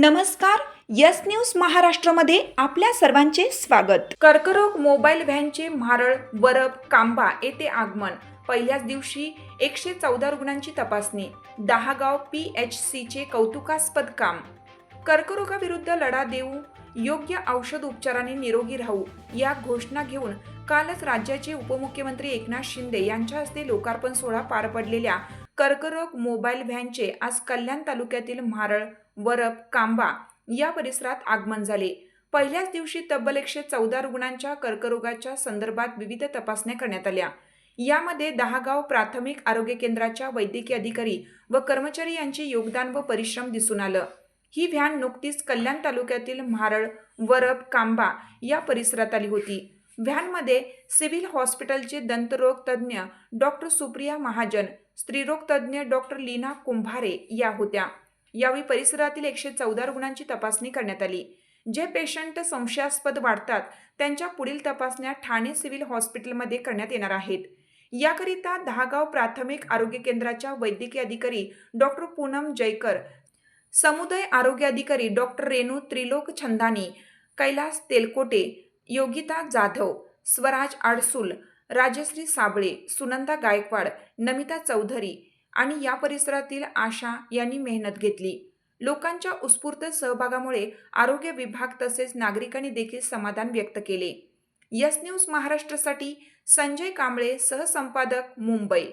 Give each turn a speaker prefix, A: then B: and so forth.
A: नमस्कार yes news महाराष्ट्रामध्ये आपल्या सर्वांचे स्वागत. कर्करोग मोबाईल व्हॅनचे म्हारळ वरब कांबा येथे आगमन. पहिल्याच दिवशी एकशे चौदा रुग्णांची तपासणी. दहागाव पी एच सीचे कौतुकास्पद काम. कर्करोगाविरुद्ध लढा देऊ योग्य औषध उपचाराने निरोगी राहू या घोषणा घेऊन कालच राज्याचे उपमुख्यमंत्री एकनाथ शिंदे यांच्या हस्ते लोकार्पण सोहळा पार पडलेल्या कर्करोग मोबाईल व्हॅनचे आज कल्याण तालुक्यातील म्हारळ वरप कांबा या परिसरात आगमन झाले. पहिल्याच दिवशी तब्बल एकशे चौदा रुग्णांच्या कर्करोगाच्या संदर्भात विविध तपासण्या करण्यात आल्या. यामध्ये दहागाव प्राथमिक आरोग्य केंद्राच्या वैद्यकीय अधिकारी व कर्मचारी यांचे योगदान व परिश्रम दिसून आलं. ही व्हॅन नुकतीच कल्याण तालुक्यातील म्हारळ वरप कांबा या परिसरात आली होती. व्हॅनमध्ये सिव्हिल हॉस्पिटलचे दंतरोग तज्ज्ञ डॉक्टर सुप्रिया महाजन स्त्रीरोग तज्ज्ञ डॉक्टर लीना कुंभारे या होत्या. यावेळी परिसरातील एकशे चौदा रुग्णांची तपासणी करण्यात आली. जे पेशंट संशयास्पद वाढतात त्यांच्या पुढील तपासण्या ठाणे सिव्हिल हॉस्पिटलमध्ये करण्यात येणार आहेत. याकरिता दहागाव प्राथमिक आरोग्य केंद्राच्या वैद्यकीय अधिकारी डॉक्टर पूनम जयकर समुदाय आरोग्य अधिकारी डॉक्टर रेणू त्रिलोक छंदानी कैलास तेलकोटे योगिता जाधव स्वराज आडसूल राजश्री साबळे सुनंदा गायकवाड नमिता चौधरी आणि या परिसरातील आशा यांनी मेहनत घेतली. लोकांच्या उत्स्फूर्त सहभागामुळे आरोग्य विभाग तसेच नागरिकांनी देखील समाधान व्यक्त केले. यस न्यूज महाराष्ट्रासाठी संजय कांबळे सहसंपादक मुंबई.